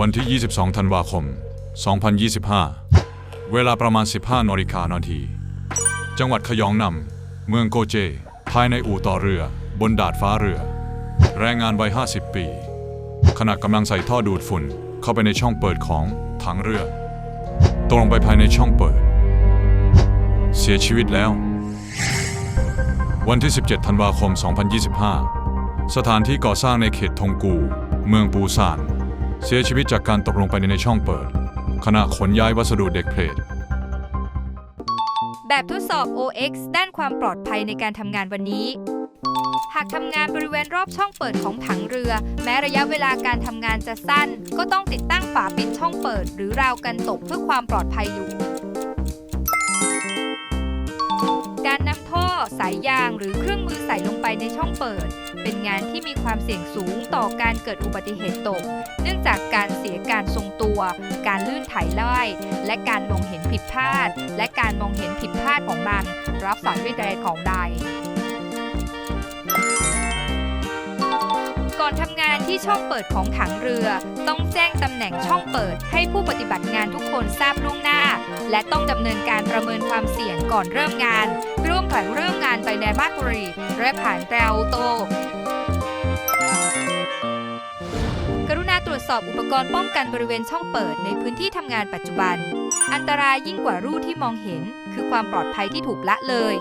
วันที่ 22 ธันวาคม 2025 เวลาประมาณ 15นาฬิกานาที จังหวัดขยองนำ เมืองโกเจ ภายในอู่ต่อเรือ บนดาดฟ้าเรือ แรงงานวัย 50 ปี ขณะกำลังใส่ท่อดูดฝุ่น เข้าไปในช่องเปิดของถังเรือ ตกลงไปภายในช่องเปิด เสียชีวิตแล้ว วันที่ 17 ธันวาคม 2025 สถานที่ก่อสร้างในเขตทงกู เมืองปูซาน เสียชีวิตจากการตกลงไปในช่องเปิด ขณะขนย้ายวัสดุเด็กเพลทแบบทดสอบ OX ด้านความปลอดภัยในการทำงานวันนี้ หากทำงานบริเวณรอบช่องเปิดของถังเรือ แม้ระยะเวลาการทำงานจะสั้น ก็ต้องติดตั้งฝาปิดช่องเปิด หรือราวกันตกเพื่อความปลอดภัยอยู่ สายยางหรือเครื่องมือใส่ลงไปในช่องเปิด เป็นงานที่มีความเสี่ยงสูงต่อการเกิดอุบัติเหตุตก เนื่องจากการเสียการทรงตัว การลื่นไถไล่และการมองเห็นผิดพลาด และการมองเห็นผิดพลาดของมัน รับสารด้วยแรงของใดก่อนทำงานที่ช่องเปิดของถังเรือ ต้องแจ้งตำแหน่งช่องเปิด ให้ผู้ปฏิบัติงานทุกคนทราบล่วงหน้า และต้องดำเนินการประเมินความเสี่ยงก่อนเริ่มงาน ร่วมผังเริ่มงานไปในมาตรีและผ่านแตรวโต กรุณาตรวจสอบอุปกรณ์ป้องกันบริเวณช่องเปิดในพื้นที่ทำงานปัจจุบัน อันตรายยิ่งกว่ารูที่มองเห็น คือความปลอดภัยที่ถูกละเลย